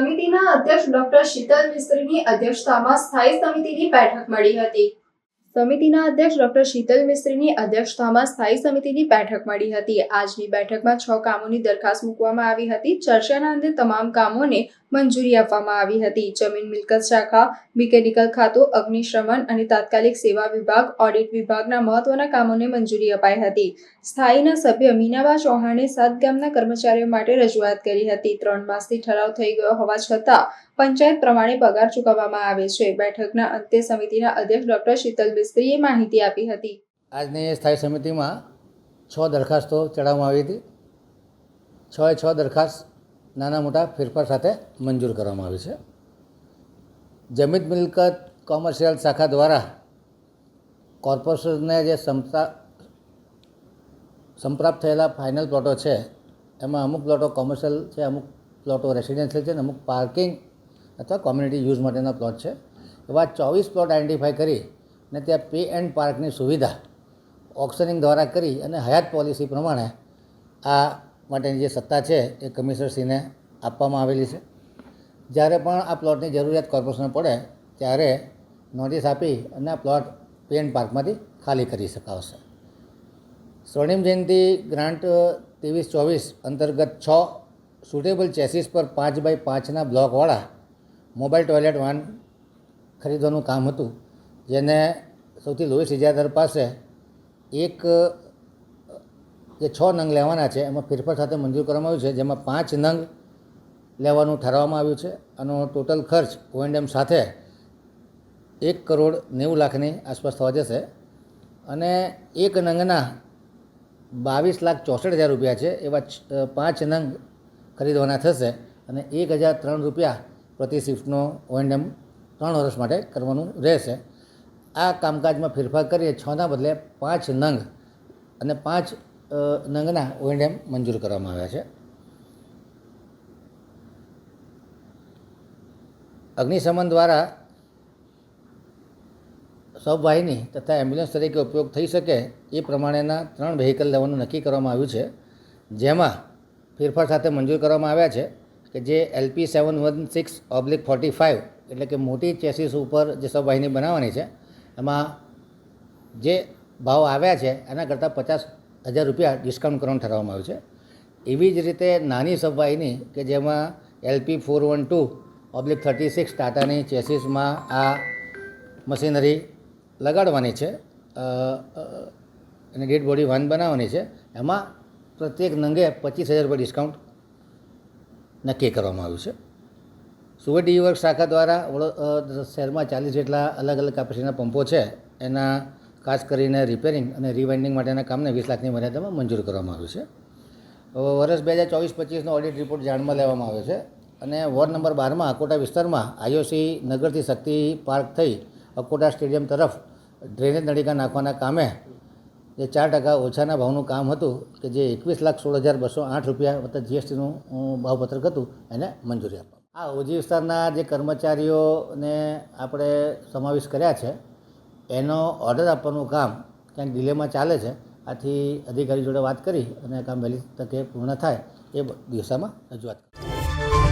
સમિતિના અધ્યક્ષ ડોક્ટર શીતલ મિસ્ત્રીની અધ્યક્ષતામાં સ્થાયી સમિતિની બેઠક મળી હતી. સમિતિના અધ્યક્ષ ડોક્ટર શીતલ મિસ્ત્રીની અધ્યક્ષતામાં સ્થાયી સમિતિની બેઠક મળી હતી. આજની બેઠકમાં છ કામોની દરખાસ્ત મૂકવામાં આવી હતી. ચર્ચાના અંતે તમામ કામોને મંજૂરી આપવામાં આવી હતી. જમીન મિલકત શાખા, મિકેનિકલ ખાતું, અગ્નિશમન અને તાત્કાલિક સેવા વિભાગ, ઓડિટ વિભાગના મહત્વના કામોને મંજૂરી અપાઈ હતી. સ્થાયીના સભ્ય મીનાબા ચૌહાણે સાત ગામના કર્મચારીઓ માટે રજૂઆત કરી હતી. ત્રણ માસથી ઠરાવ થઈ ગયો હોવા છતાં પંચાયત પ્રમાણે પગાર ચૂકવવામાં આવે છે. બેઠકના અંતે સમિતિના અધ્યક્ષ ડોક્ટર શીતલ મિસ્ત્રીએ માહિતી આપી હતી. આજની સ્થાયી સમિતિમાં છ દરખાસ્તો ચડાવવામાં આવી હતી. છ છ દરખાસ્ત નાના મોટા ફેરફાર સાથે મંજૂર કરવામાં આવી છે. જમીન મિલકત કોમર્શિયલ શાખા દ્વારા કોર્પોરેશનને જે સંપ્રા સંપ્રાપ્ત થયેલા ફાઇનલ પ્લોટો છે, એમાં અમુક પ્લોટો કોમર્શિયલ છે, અમુક પ્લોટો રેસિડેન્શિયલ છે અને અમુક પાર્કિંગ અથવા કોમ્યુનિટી યુઝ માટેના પ્લોટ છે. એવા ચોવીસ પ્લોટ આઈડેન્ટિફાઈ કરી અને ત્યાં પે એન્ડ પાર્કની સુવિધા ઓક્શનિંગ દ્વારા કરી અને હયાત પોલિસી પ્રમાણે આ માટેની જે સત્તા છે એ કમિશનરશ્રીને આપવામાં આવેલી છે. જ્યારે પણ આ પ્લોટની જરૂરિયાત કોર્પોરેશનને પડે, ત્યારે નોટિસ આપી અને આ પ્લોટ પે એન્ડ પાર્કમાંથી ખાલી કરી શકાવશે. સ્વર્ણિમ જયંતિ ગ્રાન્ટ ત્રેવીસ ચોવીસ અંતર્ગત છ સુટેબલ ચેસીસ પર પાંચ બાય પાંચના બ્લોકવાળા મોબાઈલ ટોયલેટ વાન ખરીદવાનું કામ હતું, જેને સૌથી લોએસ્ટ ઇજાદર પાસે એક જે છ નંગ લેવાના છે, એમાં ફેરફાર સાથે મંજૂર કરવામાં આવ્યું છે, જેમાં પાંચ નંગ લેવાનું ઠરાવવામાં આવ્યું છે. આનો ટોટલ ખર્ચ ઓએનડેમ સાથે એક કરોડ નેવું લાખની આસપાસ થવા જશે અને એક નંગના બાવીસ લાખ ચોસઠ હજાર રૂપિયા છે, એવા પાંચ નંગ ખરીદવાના થશે અને એક હજાર ત્રણ રૂપિયા પ્રતિ શિફ્ટનો ઓએનડેમ ત્રણ વર્ષ માટે કરવાનું રહેશે. આ કામકાજમાં ફેરફાર કરીએ છના બદલે પાંચ નંગ અને પાંચ નંગના ઓએનડેમ મંજૂર કરવામાં આવ્યા છે. અગ્નિશમન દ્વારા સબવાહિની તથા એમ્બ્યુલન્સ તરીકે ઉપયોગ થઈ શકે એ પ્રમાણેના ત્રણ વ્હીકલ લેવાનું નક્કી કરવામાં આવ્યું છે. જેમાં ફેરફાર સાથે મંજૂર કરવામાં આવ્યા છે કે જે LP seven one six oblique forty five એટલે કે મોટી ચેસીસ ઉપર જે સબવાહિની બનાવવાની છે, એમાં જે ભાવ આવ્યા છે એના કરતાં પચાસ હજાર રૂપિયા ડિસ્કાઉન્ટ કરવાનું ઠરાવવામાં આવ્યું છે. એવી જ રીતે નાની સફાઈની કે જેમાં LP four one two oblique thirty six ટાટાની ચેસીસમાં આ મશીનરી લગાડવાની છે. અને ડેડ બોડી વાન બનાવવાની છે. એમાં પ્રત્યેક નંગે પચીસ હજાર રૂપિયા ડિસ્કાઉન્ટ નક્કી કરવામાં આવ્યું છે. સુરત ડી વર્ક શાખા દ્વારા શહેરમાં ચાલીસ જેટલા અલગ અલગ કાપસીના પંપો છે. એના ખાસ કરીને રિપેરિંગ અને રિવાઇન્ડિંગ માટેના કામને વીસ લાખની મર્યાદામાં મંજૂર કરવામાં આવ્યું છે. વર્ષ બે હજાર ચોવીસ પચીસનો ઓડિટ રિપોર્ટ જાણમાં લેવામાં આવ્યો છે અને વોર્ડ નંબર બારમાં અકોટા વિસ્તારમાં આઈઓસી નગરથી શક્તિ પાર્ક થઈ અકોટા સ્ટેડિયમ તરફ ડ્રેનેજ નળીકા નાખવાના કામે જે ચાર ટકા ઓછાના ભાવનું કામ હતું કે જે એકવીસ લાખ સોળ હજાર બસો આઠ રૂપિયા વત્તા જીએસટીનું ભાવપત્રક હતું એને મંજૂરી આપવા આ ઓજી વિસ્તારના જે કર્મચારીઓને આપણે સમાવેશ કર્યા છે એનો ઓર્ડર આપવાનું કામ ક્યાંક ડિલેમાં ચાલે છે, આથી અધિકારી જોડે વાત કરી અને કામ વહેલી તકે પૂર્ણ થાય એ દિશામાં રજૂઆત કરી